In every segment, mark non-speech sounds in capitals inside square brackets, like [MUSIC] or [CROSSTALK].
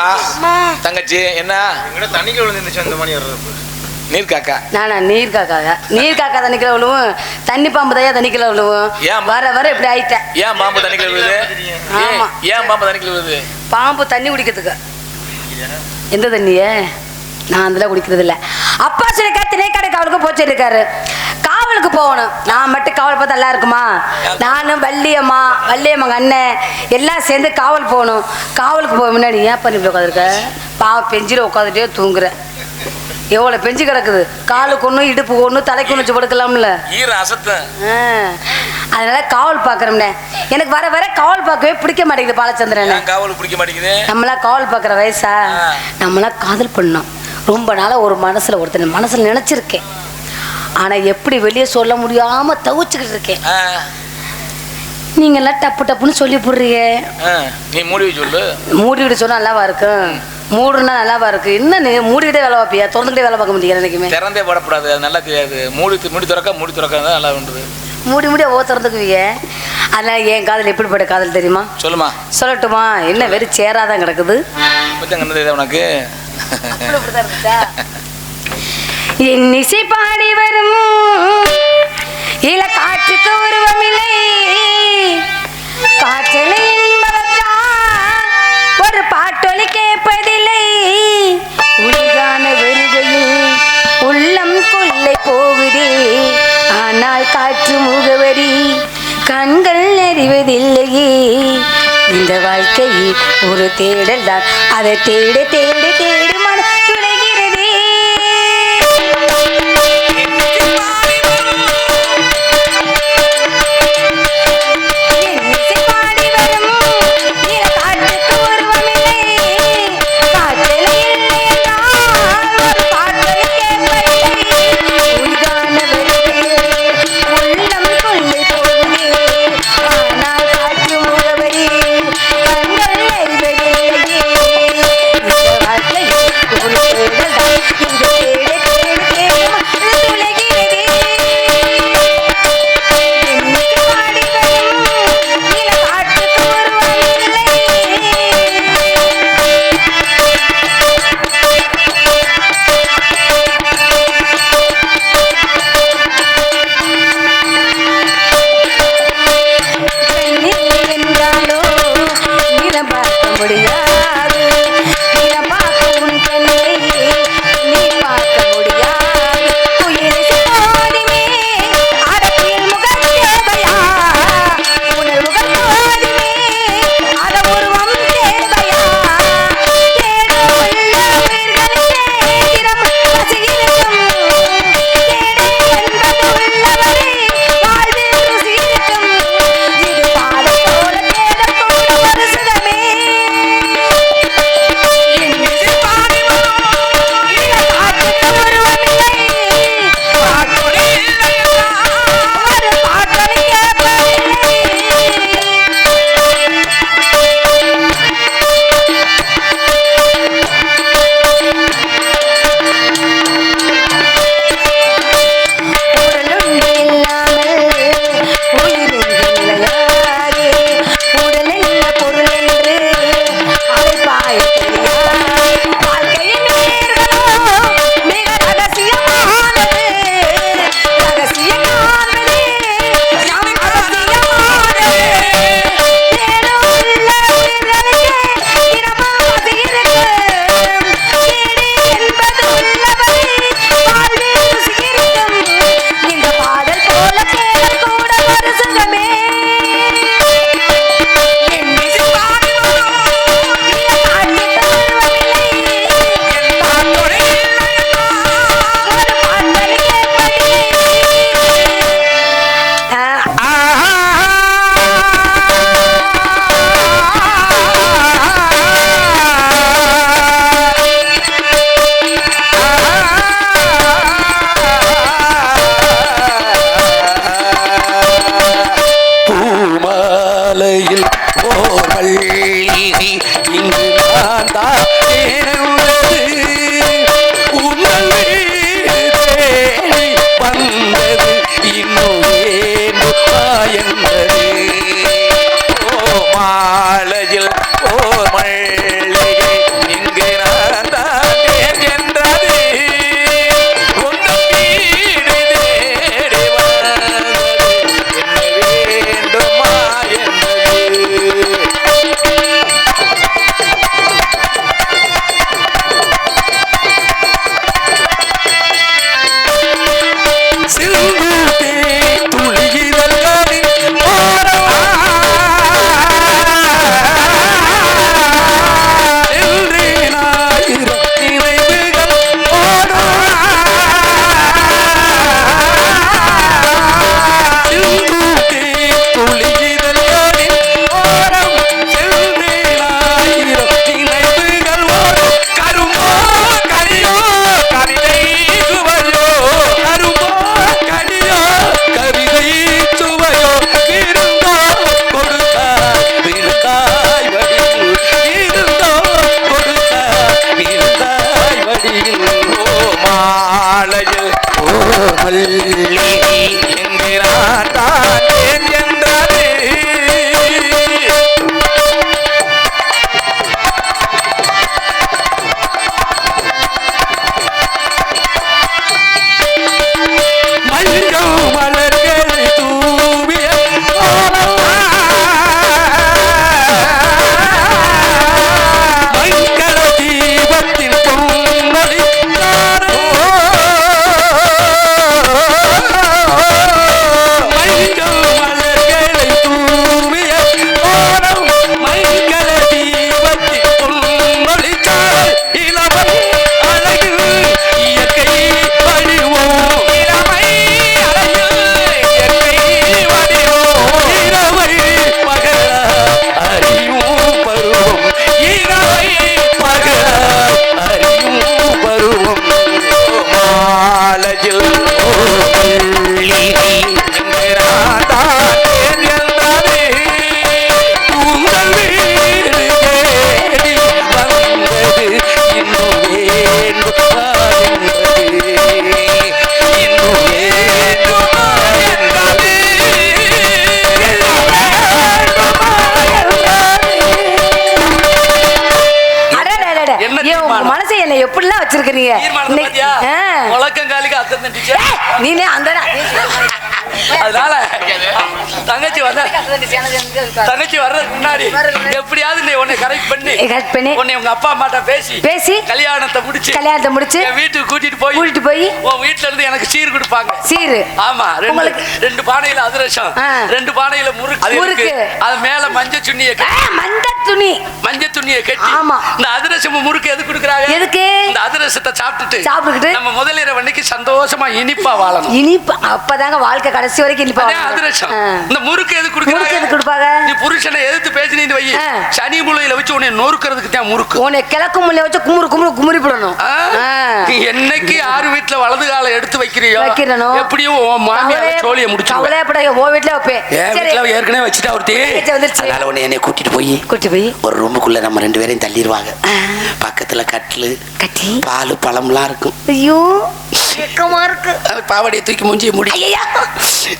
சொல்லுமா தங்கச்சி என்ன? தண்ணிக்கு விழுந்துருந்துச்சு அந்த வர்றது. நீர் காக்கா. நானா நீர் காக்காக. நீர் காக்கா தண்ணிக்குள்ள விழுவும். தண்ணி பாம்பு தான் தண்ணிக்குள்ள விழுவும். ஏன்? வர வர இப்படி ஆயிட்டேன் ஏன் பாம்பு தண்ணிக்குள்ள விழுது? ஏன், ஆமா. ஏன் பாம்பு தண்ணிக்குள்ள விழுது? பாம்பு தண்ணி குடிக்கிறதுக்கு. எந்த தண்ணிய? நான் அதில் குடிக்கிறது இல்லை அப்பா சொல்லிக்கா திணைக்கடை காவலுக்கு போச்சு இருக்காரு காவலுக்கு போகணும். நான் மட்டும் காவல் பார்த்தா நல்லா இருக்குமா? நானும் வள்ளியம்மா வள்ளியம்மாங்க அண்ணன் எல்லாம் சேர்ந்து காவல் போகணும். காவலுக்கு போக முன்னாடி ஏன் பண்ணி உட்காந்துருக்க பாவம் பெஞ்சில் உட்காந்துட்டே தூங்குறேன். எவ்வளோ பெஞ்சு கிடக்குது? காலுக்கு ஒன்று இடுப்பு ஒன்று தலைக்கு ஒன்று வச்சு படுக்கலாம்ல அதனால காவல் பார்க்குறோம்னே. எனக்கு வர வர காவல் பார்க்கவே பிடிக்க மாட்டேங்குது பாலச்சந்திரன். காவல் பிடிக்க மாட்டேங்குது? நம்மளா காவல் பார்க்குற வயசா? ஆ. நம்மளா காதல் பண்ணோம். ரொம்ப நாளாக ஒரு மனசில் ஒருத்தன் மனசில் நினச்சிருக்கேன். ஆனால் எப்படி வெளியே சொல்ல முடியாமல் தவிச்சுக்கிட்டு இருக்கேன். நீங்கள்லாம் டப்பு டப்புன்னு சொல்லி போடுறீங்க. நீ மூடி சொல்லு. மூடிவிட சொன்னா நல்லாவா இருக்கும் மூடுனா நல்லாவா இருக்கு? என்ன நீ மூடிக்கிட்டே வேலை பார்ப்பியா? திறந்துக்கிட்டே வேலை பார்க்க முடியாது எனக்குமே திறந்தே போடக்கூடாது அது நல்லா தெரியாது. மூடி மூடி திறக்க மூடி திறக்க தான் நல்லா உண்டு மூடி மூடி ஓ திறந்துக்குவீங்க அதனால் என் காதல் எப்படிப்பட்ட காதல் தெரியுமா? சொல்லுமா. சொல்லட்டுமா. என்ன வெறும் சேராதான் கிடக்குது. உனக்கு? என் இசை பாடி வரும். இல இல்லையே. இந்த வாழ்க்கை ஒரு தேடல் தான். அதை தேட தேட தேடி. ஏய், நீனே அந்த அதனால தங்கச்சி வந்த தங்கச்சி வர்றதுக்கு முன்னாடி எப்படியாவது நீ உன்னை கரெக்ட் பண்ணி கரெக்ட் பண்ணி உன்னை உங்க அப்பா அம்மாட்ட பேசி பேசி கல்யாணத்தை முடிச்சு கல்யாணத்தை முடிச்சு என் வீட்டுக்கு கூட்டிட்டு போய் கூட்டிட்டு போய் உன் வீட்டுல இருந்து எனக்கு சீர் கொடுப்பாங்க சீரு ஆமா ரெண்டு ரெண்டு பானையில அதிரசம். ரெண்டு பானையில முறுக்கு முறுக்கு. அது மேல மஞ்சள் ஆ, மந்த துணி மஞ்சள் துணியை கட்டி ஆமா. இந்த அதிரசம் முறுக்கு எது கொடுக்குறாங்க எதுக்கு? இந்த அதிரசத்தை சாப்பிட்டுட்டு சாப்பிட்டுக்கிட்டு? நம்ம முதலிரவு அன்னைக்கு சந்தோஷமா இனிப்பா வாழணும் இனிப்பு அப்பதாங்க வாழ்க்கை கடைசி வரைக்கும் இனிப்பா. அதிரசம். இந்த முறுக்கு எது கொடுக்குறாங்க? கொடுப்பாங்க? நீ புருஷனை எதிர்த்து பேசினீன்னு வை. சனி முளையில வச்சு உன்னை நொறுக்கிறதுக்கு தான் முறுக்கு. உன்னை கிழக்கு முல்லை வச்சு குமுறு குமுறு குமுறி போடணும். என்னைக்கு யாரு வீட்டுல வலது காலை எடுத்து வைக்கிறியோ வைக்கிறனோ? எப்படியும் உன் மாமியார் சோழிய முடிச்சு கவலையப்படாத, உன் வீட்டுல வைப்பேன். என் வீட்டுல ஏற்கனவே வச்சுட்டா ஒருத்தி. அதனால உன்னை என்னை கூட்டிட்டு போய் கூட்டி போய். ஒரு ரூமுக்குள்ள நம்ம ரெண்டு பேரையும் தள்ளிடுவாங்க. பக்கத்துல கட்டிலு கட்டி. பால் பழம்லாம் இருக்கும். ஐயோ பாவாடையை தூக்கி மூஞ்சிய முடி. ஐயா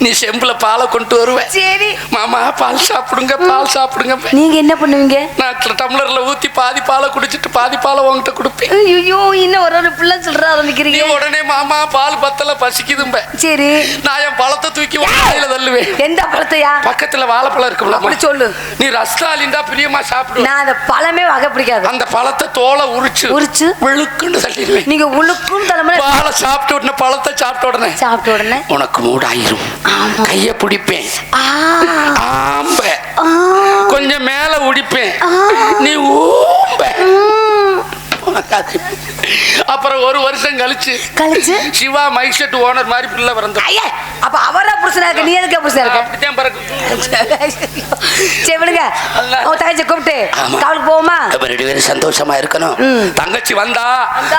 நீ செம்புல பாலை கொண்டு வருவ. சரி. மாமா பால் சாப்பிடுங்க பால் சாப்பிடுங்க. நீங்க என்ன பண்ணுவீங்க? நான் டம்ளர்ல ஊத்தி பாதி பாலை குடிச்சிட்டு பாதி பாலை உன்கிட்ட கொடுப்பேன். ஐயோ இன்னும் ஒரு ஒரு பிள்ளை சொல்ற ஆரம்பிக்கிறீங்க. உடனே மாமா பால் பத்தல பசிக்குதும்ப. சரி. நான் என் பழத்தை தூக்கி வாயில தள்ளுவேன். எந்த பழத்தையா? பக்கத்துல வாழைப்பழம் இருக்கும்ல அப்படி சொல்லு. நீ ரஸ்தாலிண்டா பிரியமா சாப்பிடு நான் அந்த பழமே வகை பிடிக்காது. அந்த பழத்தை தோலை உரிச்சு உரிச்சு? வெளுக்குன்னு தள்ளிடுவேன். நீங்க உழுக்கும் தலைமுறை பாலை சாப்பிட்ட உடனே பழத்தை சாப்பிட்ட உடனே சாப்பிட்ட உடனே? உனக்கு மூடாயிரும். கைய பிடிப்பேன். ஆம்ப. ஆ, கொஞ்சம் மேல உடிப்பேன். நீ ஊம்ப. ம். உனக்காக. அப்புறம் ஒரு வருஷம் கழிச்சு கழிச்சு? சிவா மைக் செட் ஓனர் மாதிரி பிள்ளை பிறந்த. ஐயா அப்ப அவரா புருஷனா இருக்க? நீ எதுக்கு புருஷனா இருக்க? அப்படித்தான் பிறகு சரி விடுங்க. உன் தங்கச்சி கூப்பிட்டு. காவலுக்கு போவோமா? ரெண்டு பேரும் சந்தோஷமா இருக்கணும். தங்கச்சி வந்தா?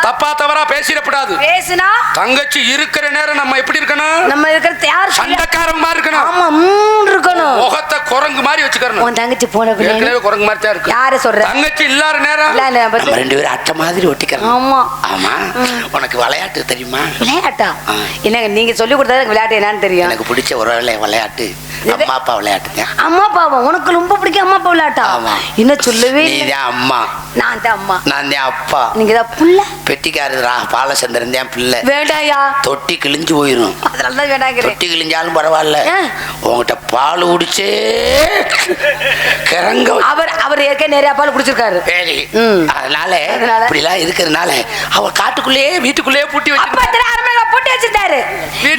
தப்பா தவறா பேசிடக்கூடாது பேசுனா? தங்கச்சி இருக்கிற நேரம் நம்ம எப்படி இருக்கணும்? நம்ம இருக்கிற யார் சண்டைக்காரங்க மாதிரி இருக்கணும். ஆமா இருக்கணும். முகத்தை குரங்கு மாதிரி வச்சுக்கணும். உன் தங்கச்சி போன குரங்கு மாதிரி தான் இருக்கு. யார சொல்ற? தங்கச்சி இல்லாத நேரம் ரெண்டு பேரும் அட்டை மாதிரி ஒட்டிக்கிறோம் ஆமா. ஆமா. உனக்கு விளையாட்டு தெரியுமா? விளையாட்டா. என்னங்க நீங்க சொல்லி கொடுத்தா எனக்கு விளையாட்டு என்னன்னு தெரியும். எனக்கு பிடிச்ச ஒரு விளை- விளையாட்டு. அம்மா அப்பா விளையாட்டு அம்மா அப்பாவா? உனக்கு ரொம்ப பிடிக்கும் அம்மா அப்பா விளையாட்டா. என்ன சொல்லவே நீ இல்லை. தான் அம்மா. நான் தான் அம்மா. நான் தான் அப்பா. நீங்க தான் புள்ள. பெட்டிக்காரு ரா- பாலச்சந்திரன் தான் பிள்ளை. வேண்டாயா? தொட்டி கிழிஞ்சு போயிடும் அதனால தான் வேண்டாங்கிறேன் தொட்டி கிழிஞ்சாலும் பரவாயில்ல. உங்ககிட்ட பால் குடிச்சே கிறங்க வச்சு- அவர் அவர் ஏற்கனவே நிறைய பால் குடிச்சிருக்காரு. சரி. அதனால? இப்படிலாம் இருக்கிறதுனால அவ காட்டுக்குள்ளேயே வீட்டுக்குள்ளேயே பூட்டி அரண்மனை போட்டு வச்சிருந்தாரு. ஏ,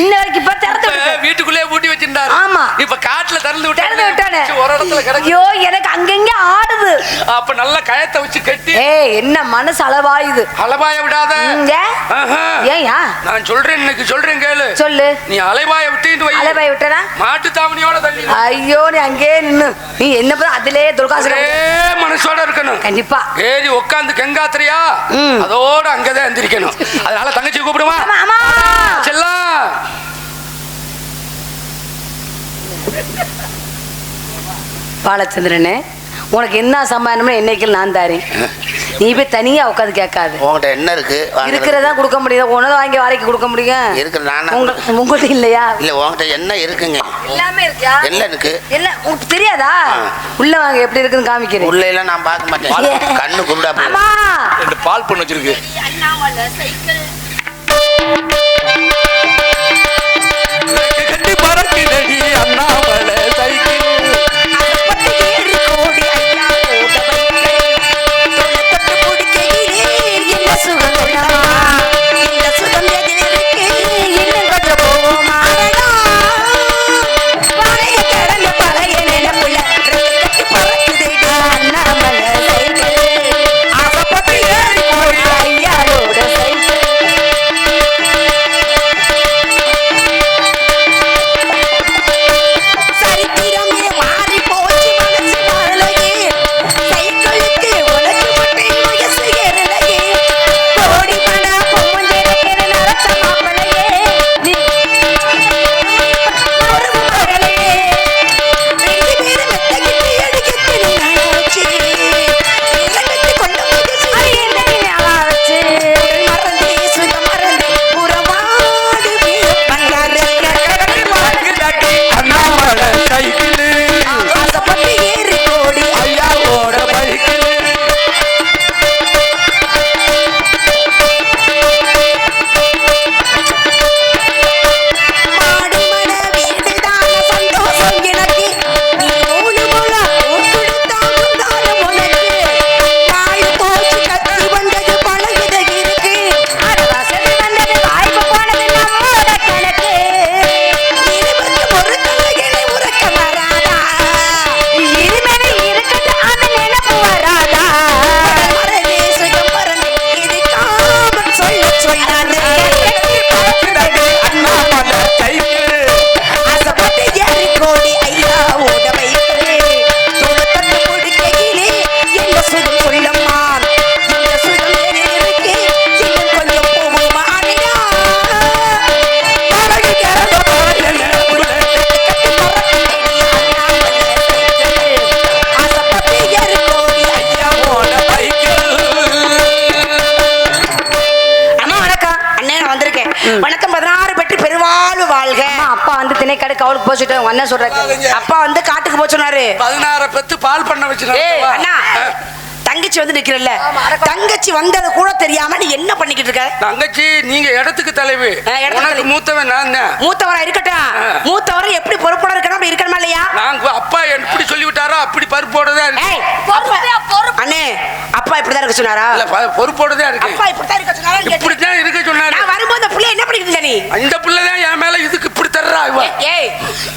இன்ன வரைக்கும் இப்ப திறந்து இப்ப விட்டு வீட்டுக்குள்ளேயே பூட்டி வச்சிருந்தாரு. ஆமா. இப்ப காட்டுல திறந்து திறந்து விட்டானே. ஒரு இடத்துல கிடக்கு. ஐயோ எனக்கு அங்கங்க ஆடுது. அப்ப நல்ல கயத்தை வச்சு கட்டி. ஏய் என்ன மனசு அளவாயுது. அலபாய விடாத. ஏன்யா நான் சொல்றேன் இன்னைக்கு சொல்றேன் கேளு. சொல்லு. நீ அலைவாய விட்டுட்டு வை. அலைபாய் விட்டனா மாட்டு தாவணியோட தள்ளி ஐயோ நீ அங்கேயே நின்னு. நீ என்ன பண்ண அதிலே துர்காசனம் ஒரே மனசோட இருக்கணும். கண்டிப்பா. ஏறி உட்காந்து கெங்காத்திரியா. அதோட அங்கதான் எந்திரிக்கணும். [LAUGHS] அதனால தங்கச்சி கூப்பிடுமா ஆமா ஆமா செல்லாம் பாலச்சந்திரனே உனக்கு என்ன சம்மானம்னு என்னைக்கு நான் தாரேன். நீ போய் தனியா உட்காந்து கேட்காது. உங்ககிட்ட என்ன இருக்கு? இருக்கிறதா கொடுக்க முடியும் உனதான் வாங்கி வாடகைக்கு கொடுக்க முடியும் இருக்கிற நானா? உங்க உங்கள்ட்ட இல்லையா? இல்ல உங்ககிட்ட என்ன இருக்குங்க? எல்லாமே இருக்கியா? என்ன இருக்கு? இல்ல உனக்கு தெரியாதா. உள்ள வாங்க எப்படி இருக்குன்னு காமிக்கிறேன். உள்ள எல்லாம் நான் பார்க்க மாட்டேன். கண்ணு குருடா. ஆமா. ரெண்டு பால் பொண்ணு வச்சிருக்கு. கட்டி பறக்குதடி அண்ணாமலை தங்கச்சி வந்து நிக்கிறல்ல. தங்கச்சி வந்தது கூட தெரியாம நீ என்ன பண்ணிக்கிட்டு இருக்க? தங்கச்சி நீங்க இடத்துக்கு தலைவி. உனக்கு. மூத்தவன் நான் தான். மூத்தவரா இருக்கட்டும். மூத்தவரை எப்படி பொறுப்போட இருக்கணும்? அப்படி இருக்கணுமா இல்லையா? நாங்க அப்பா எப்படி சொல்லி விட்டாரோ அப்படி பருப்போட தான் இருக்கு. ஏய் பொறுப்பையா, பொறுப்பு. அண்ணே அப்பா இப்படிதான் இருக்க சொன்னாரா? இல்ல பொறுப்போட தான் இருக்கு. அப்பா இப்படிதான் இருக்க சொன்னாரா? இப்படித்தான் இருக்க சொன்னாரு. நான் வரும்போது அந்த புள்ள என்ன பண்ணிக்கிட்டு நீ? இந்த பிள்ளை தான் என் மேல இதுக்கு இப்படி தர்றா இவ. ஏய்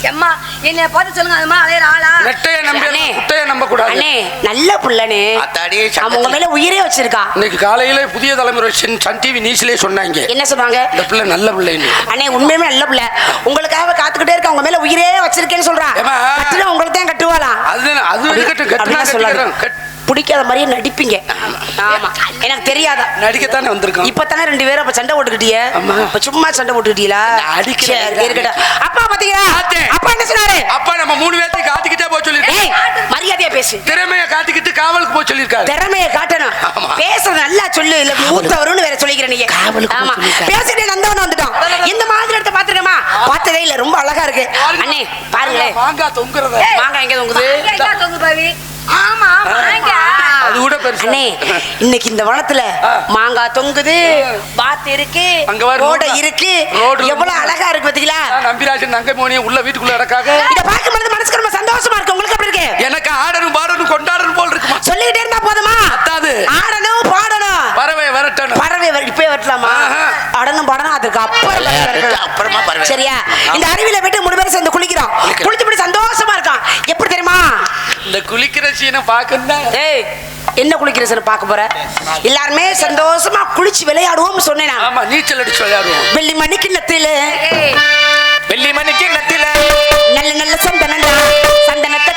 எம்மா என்னைய பார்த்து சொல்லுங்க அது ஆளா? நெட்டைய நம்பி அண்ணே. குட்டைய நம்ப கூடாது அண்ணே நல்ல புள்ளனே அத்தாடி அவன் உங்க மேல உயிரே வச்சிருக்கா. இன்னைக்கு காலையில புதிய தலைமுறை சன் டிவி நியூஸ்லயே சொன்னாங்க. என்ன சொன்னாங்க? இந்த பிள்ளை நல்ல பிள்ளைன்னு. அண்ணே உண்மையுமே நல்ல புள்ள. உங்களுக்காக காத்துக்கிட்டே இருக்க உங்க மேல உயிரே வச்சிருக்கேன்னு சொல்றா. உங்களுக்கு தான் கட்டுவாளா? அது அது இருக்கட்டும் கட்டினா கட்- பிடிக்காத மாதிரியே நடிப்பீங்க ஆமா எனக்கு தெரியாதா நடிக்கத்தானே வந்திருக்கோம் இப்பதானே ரெண்டு பேரும் அப்ப சண்டை போட்டுக்கிட்டிய. இப்ப சும்மா சண்டை போட்டுக்கிட்டீங்களா. சரி, இருக்கட்டும் அப்பா பாத்தீங்களா. அப்பா என்ன சொன்னாரு அப்பா நம்ம மூணு பேர்த்தையும் காத்திக்கிட்டே போக சொல்லிருக்கேன் மரியாதையா பேசு திறமைய காத்திக்கிட்டு காவலுக்கு போக சொல்லியிருக்காரு திறமைய காட்டணும். பேசுறது நல்லா சொல்லு இல்ல மூத்தவருன்னு வேற சொல்லிக்கிற நீங்க காவலுக்கு ஆமா சொல்லிருக்காரு. பேசிட்டே நந்தவன் வந்துட்டோம் இந்த மாதிரி இடத்த பாத்துருக்கமா பார்த்ததே இல்ல ரொம்ப அழகா இருக்கு அண்ணே பாருங்களேன் மாங்காய் தொங்குறத மாங்காய் எங்க தொங்குது அது கூட பெருசு. அண்ணே இன்னைக்கு இந்த வனத்துல ஆ. மாங்காய் தொங்குது பாத்து இருக்கு ரோட இருக்கு. எவ்வளவு அழகா இருக்கு பாத்தீங்களா? நம்பிராஜன் நங்கை மோனியை உள்ள வீட்டுக்குள்ள நடக்காக இத பார்க்கும் பொழுது மனசுக்கு ரொம்ப சந்தோஷமா இருக்கு. உங்களுக்கு எப்படி இருக்கு? எனக்கு ஆடணும் பாடணும் கொண்டாடணும் போல் இருக்குமா? சொல்லிக்கிட்டே இருந்தா போதுமா? பத்தாது. ஆடணும் பாடணும். பறவை வரட்டணும். பறவை வர- இப்பவே வரலாமா ஆஹா. ஆடணும் பாடணும் அதுக்கு அப்புறம். அப்புறமா சரியா? இந்த அருவியில போயிட்டு மூணு பேரும் சேர்ந்து குளிக்கிறோம் குளிக்கிறோம். குளிச்சுட்டு சந்தோஷமா இருக்கான் எப்படி தெரியுமா இந்த குளிக்கிற சீனை பார்க்கணும் ஏய் என்ன குளிக்கிற சார் பார்க்க போற? எல்லாருமே சந்தோஷமா குளிச்சு விளையாடுவோம் சொன்னேன். ஆமா நீச்சல் அடிச்சு விளையாடுவோம். வெள்ளி மணி கிண்ணத்தில. ஏய், வெள்ளி மணிக்கு நத்தில நல்ல நல்ல தட்டி, சந்தனத்தா,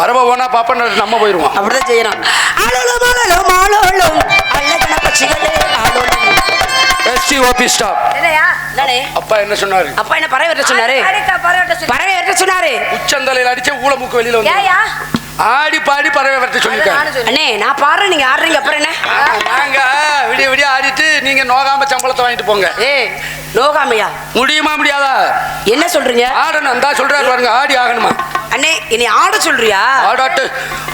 பறவை போனா பாப்பா நம்ம போயிருவோம். அப்படிதான் செய்யணும். பட்சிகளே ஆளோலும் S T O P stop என்னையா? என்னடே? அப்பா என்ன சொன்னாரு? அப்பா என்ன பறவை வெட்ட சொன்னாரு. பறவை வெட்ட சொன்னாரு. உச்சந்தலையில் அடிச்ச ஊழ மூக்கு வெளியில வந்து. ஏயா? ஆடி பாடி பறவை வரட்ட அது சொல்லிருக்காரு நானும் சொல்லு. அண்ணே நான் பாடுறேன் நீங்க ஆடுறீங்க. அப்புறம் என்ன? நாங்க விடிய விடிய ஆடிட்டு நீங்க நோகாம சம்பளத்தை வாங்கிட்டு போங்க. ஏய் லோகாமையா முடியுமா முடியாதா? என்ன சொல்றீங்க? ஆடணும் இந்தா சொல்றாரு பாருங்க ஆடி ஆகணுமா? அண்ணே இனி ஆட சொல்றியா? ஆடாட்டு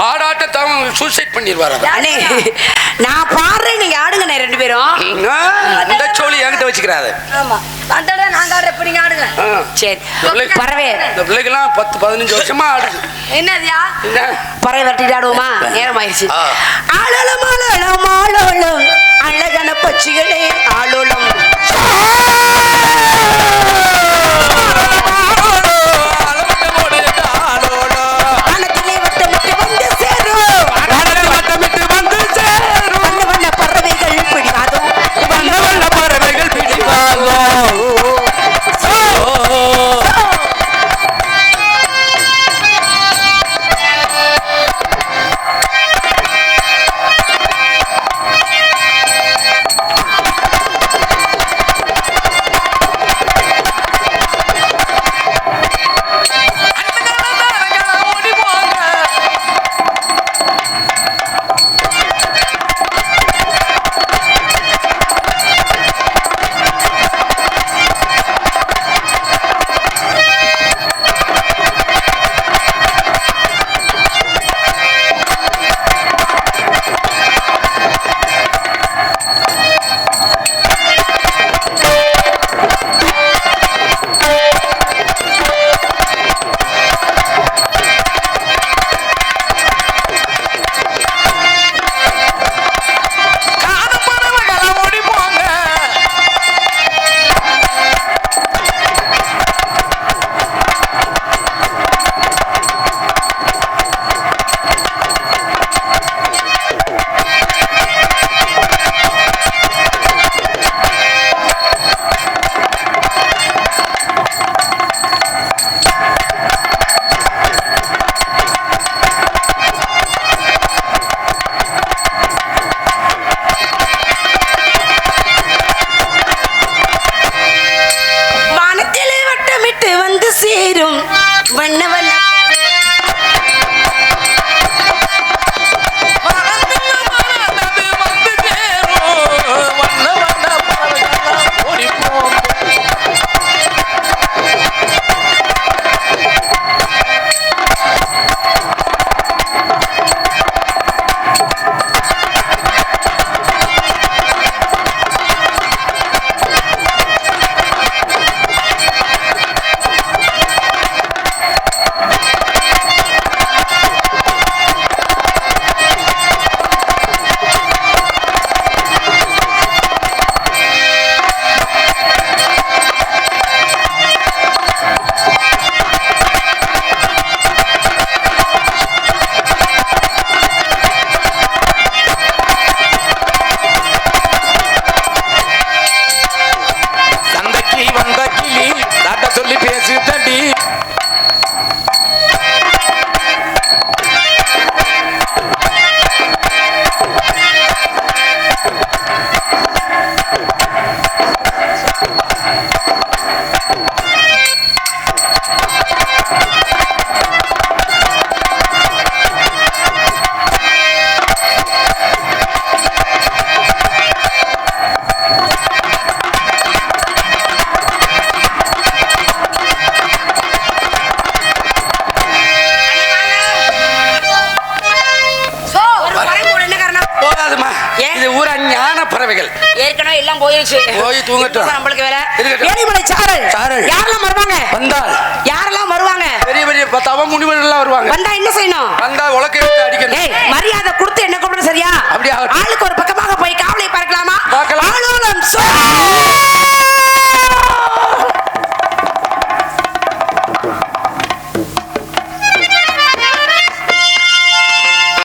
ஆடாட்ட தவன் சூசைட் பண்ணிடுவாரு. அண்ணே நான் பாடுறேன் நீங்க ஆடுங்கண்ணே ரெண்டு பேரும். ஆ, இந்த சோழி என்கிட்ட வச்சுக்கிறாரு. ஆமா. வந்தோட நாங்க ஆடுற நீங்க ஆடுங்க. சரி பறவை. இந்த பிள்ளைக்கெல்லாம் பத்து பதினஞ்சு வருஷமா ஆடுது. என்னதுயா என்ன? பறவை வெட்டிட்டு ஆடுவோமா? நேரம் ஆயிடுச்சு ஆ. ஆளலம் ஆளலம் ஆளோலம் அழகான பட்சிகளே ஆளோலம் Oh. இப்ப நம்மளுக்கு இருக்கட்டும். வேலிமலை சாரல் சாரல். யாரெல்லாம்